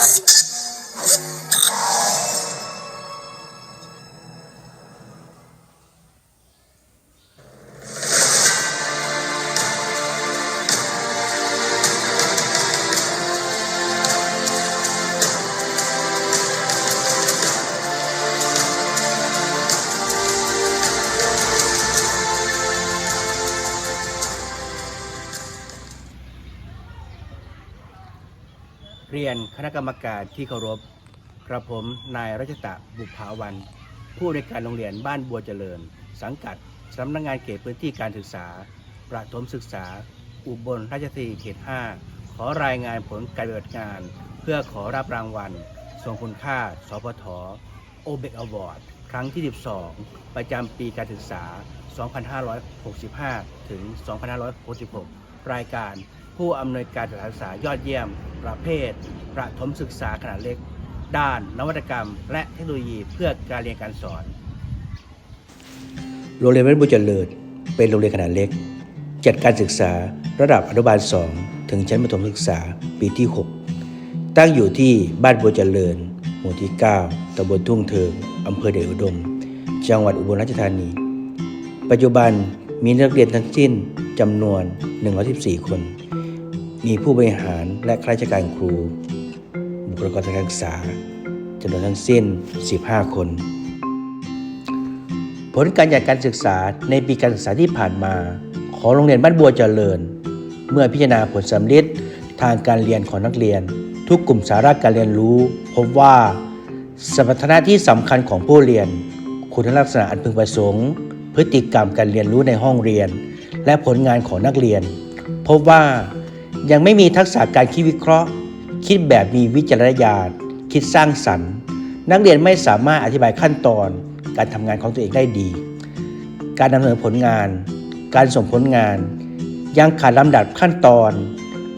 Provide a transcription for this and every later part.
Podcast. เรียนคณะกรรมการที่เคารพกระผมนายรัชตะบุภาวัน ผู้ในการโรงเรียนบ้านบัวเจริญ สังกัดสำนักงานเขตพื้นที่การศึกษา ประถมศึกษา อุบลราชธานีเขต 5 ขอรายงานผลการปฏิบัติงาน เพื่อขอรับรางวัลทรงคุณค่า สพทโอเบกอวอร์ดครั้งที่ 12 ประจำปีการศึกษา 2565 ถึง 2566 รายการ ผู้อำนวยการสถานศึกษายอดเยี่ยม ประเภท ประถมศึกษาขนาดเล็ก ด้านนวัตกรรม และเทคโนโลยีเพื่อการเรียนการสอน โรงเรียนบ้านบัวเจริญเป็นโรงเรียนขนาดเล็ก จัดการศึกษาระดับอนุบาล 2 ถึงชั้นประถมศึกษาปีที่ 6 ตั้งอยู่ที่บ้านบัวเจริญ หมู่ที่ 9ตำบลทุ่งเทิงอำเภอเดชอุดม จังหวัดอุบลราชธานี ปัจจุบันมีนักเรียนทั้งสิ้น จำนวน 114 คน มีผู้บริหารและข้าราชการครู บุคลากรทางการศึกษาจำนวนทั้งสิ้น 15 คน ผลการจัดการศึกษาในปีการศึกษาที่ผ่านมา ของโรงเรียนบ้านบัวเจริญ เมื่อพิจารณาผลสำลิดทางการเรียนของนักเรียน ทุกกลุ่มสาระการเรียนรู้ พบว่าสมรรถนะที่สำคัญของผู้เรียน คุณลักษณะอันพึงประสงค์ พฤติกรรมการเรียนรู้ในห้องเรียน และผลงานของนักเรียน พบว่ายังไม่มีทักษะการคิดวิเคราะห์ คิดแบบมีวิจารณญาณคิดสร้างสรรค์ นักเรียนไม่สามารถอธิบายขั้นตอน การทำงานของตัวเองได้ดี การดำเนินผลงาน การส่งผลงาน ยังขาดลำดับขั้นตอน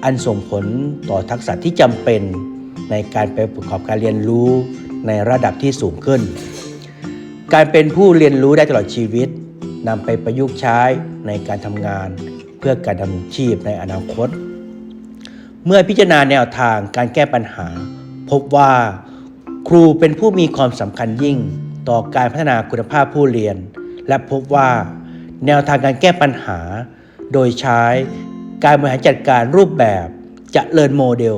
อันส่งผลต่อทักษะที่จำเป็นในการไปประกอบการเรียนรู้ในระดับที่สูงขึ้น การเป็นผู้เรียนรู้ได้ตลอดชีวิต นำไปประยุกต์ใช้ในการทำงาน เพื่อการดำรงชีพในอนาคต เมื่อพิจารณาแนวทางการแก้ปัญหา พบว่า ครูเป็นผู้มีความสำคัญยิ่งต่อการพัฒนาคุณภาพผู้เรียน และพบว่า แนวทางการแก้ปัญหา โดยใช้การบริหารจัดการรูปแบบจะเลินโมเดล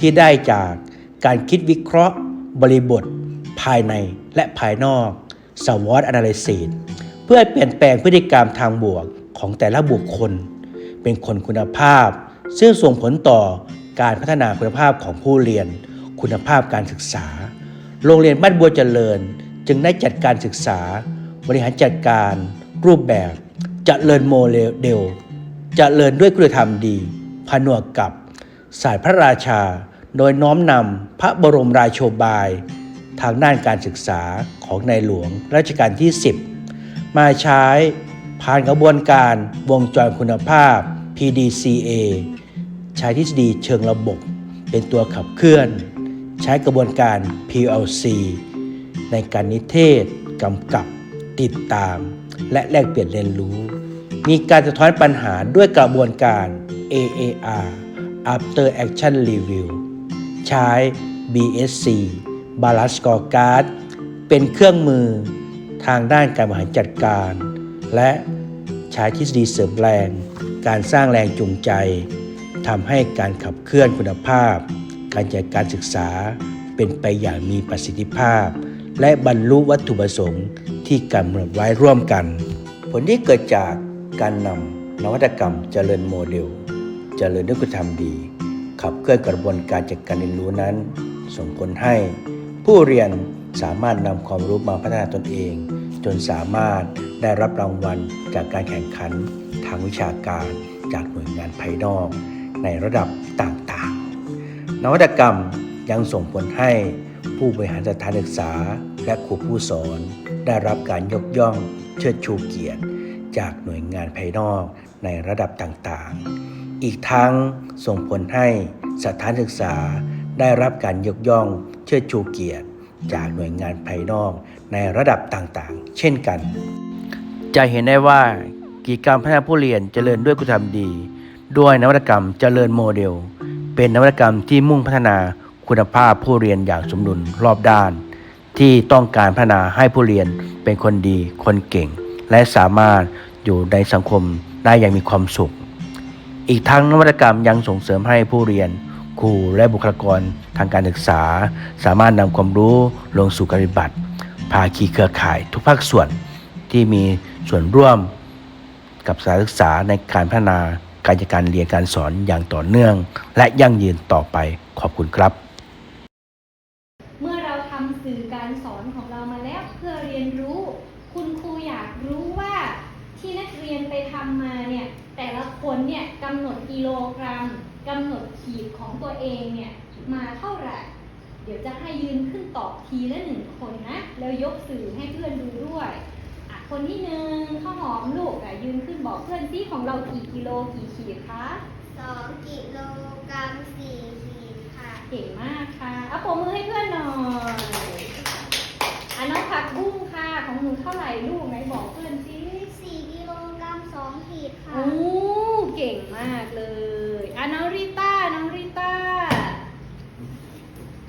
ที่ได้จากการคิดวิเคราะห์ บริบท ภายในและภายนอกสวอต analysis เพื่อเปลี่ยนแปลงพฤติกรรมทางบวกของแต่ละบุคคล เป็นคนคุณภาพ ซึ่งส่งผลต่อการพัฒนาคุณภาพของผู้เรียน คุณภาพการศึกษา โรงเรียนบ้านบัวเจริญ จึงได้จัดการศึกษา บริหารจัดการ รูปแบบจเจริญโมเดลจเจริญด้วยคุณธรรมดีผนวกกับสายพระราชา โดยน้อมนำพระบรมราโชบาย ทางด้านการศึกษาของในหลวงรัชกาลที่ 10 มาใช้ผ่านกระบวนการวงจรคุณภาพ PDCA ใช้ทฤษฎีเชิงระบบ เป็นตัวขับเคลื่อน ใช้กระบวนการ PLC ในการนิเทศกำกับติดตาม และแลกเปลี่ยนเรียนรู้ มีการสะท้อนปัญหาด้วยกระบวนการ AAR After Action Review ใช้ BSC Balance Scorecard เป็นเครื่องมือ ทางด้านการบริหารจัดการ และใช้ทฤษฎีเสริมแรง การสร้างแรงจูงใจทำให้การขับเคลื่อนคุณภาพ การจัดการศึกษาเป็นไปอย่างมีประสิทธิภาพ และบรรลุวัตถุประสงค์ที่กำหนดไว้ร่วมกัน ผลที่เกิดจากการนำนวัตกรรมเจริญโมเดล เจริญด้วยคุณธรรมดี ขับเคลื่อนกระบวนการจัดการเรียนรู้นั้น ส่งผลให้ผู้เรียน สามารถนำความรู้มาพัฒนาตนเอง จนสามารถได้รับรางวัลจากการแข่งขันทางวิชาการจากหน่วยงานภายนอก ในระดับต่างๆ นวัตกรรมยังส่งผลให้ผู้บริหารสถานศึกษา และครูผู้สอน ได้รับการยกย่องเชิดชูเกียรติ จากหน่วยงานภายนอกในระดับต่างๆ อีกทั้งส่งผลให้สถานศึกษาได้รับการยกย่องเชิดชูเกียรติ จากหน่วยงานภายนอกในระดับต่างๆ เช่นกัน จะเห็นได้ว่ากิจกรรมพัฒนาผู้เรียนเจริญด้วยคุณธรรมดี ด้วยนวัตกรรมเจริญโมเดล เป็นนวัตกรรมที่มุ่งพัฒนาคุณภาพผู้เรียนอย่างสมดุลรอบด้าน ที่ต้องการพัฒนาให้ผู้เรียนเป็นคนดี คนเก่ง และสามารถอยู่ในสังคมได้อย่างมีความสุข อีกทั้งนวัตกรรมยังส่งเสริมให้ผู้เรียน ครูและบุคลากรทางการศึกษา สามารถนำความรู้ลงสู่การปฏิบัติ ภาคีเครือข่ายทุกภาคส่วนที่มีส่วนร่วมกับสถานศึกษาในการพัฒนาการจัดการเรียนการสอนอย่างต่อเนื่อง และยั่งยืนต่อไปขอบคุณครับ เมื่อเราทำสื่อการสอนของเรามาแล้วเพื่อเรียนรู้ คุณครูอยากรู้ว่าที่นักเรียนไปทำมาเนี่ยแต่ละคนเนี่ยกำหนดกิโลกรัม กำหนดขีดของตัวเองเนี่ยมาเท่าไหร่ เดี๋ยวจะให้ยืนขึ้นตอบทีละหนึ่งคนนะ แล้วยกสื่อให้เพื่อนดูด้วยอะคนที่หนึ่งข้าวหอมลูกอะยืนขึ้นบอกเพื่อนซิของเรากี่กิโลกี่ขีดคะสองกิโลกรัมสี่ขีดค่ะ เก่งมากค่ะเอาปรบมือให้เพื่อนหน่อยอะน้องผักบุ้งค่ะ ของ หนูเท่าไหร่ลูกไหนบอกเพื่อนสิสี่กิโลกรัมสองขีดค่ะ โอ้เก่งมากเลยอะน้องริต้าน้องริต้า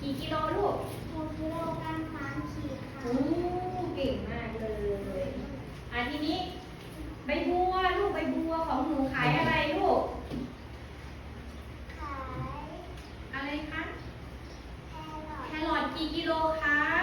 กี่กิโลลูกหกกิโลกรัมสามขีดค่ะ โอ้เก่งมากเลยอะทีนี้ ใบบัวลูกใบบัวของหนูขายอะไรลูก ขายอะไรคะ แครอทแครอทกี่กิโลคะ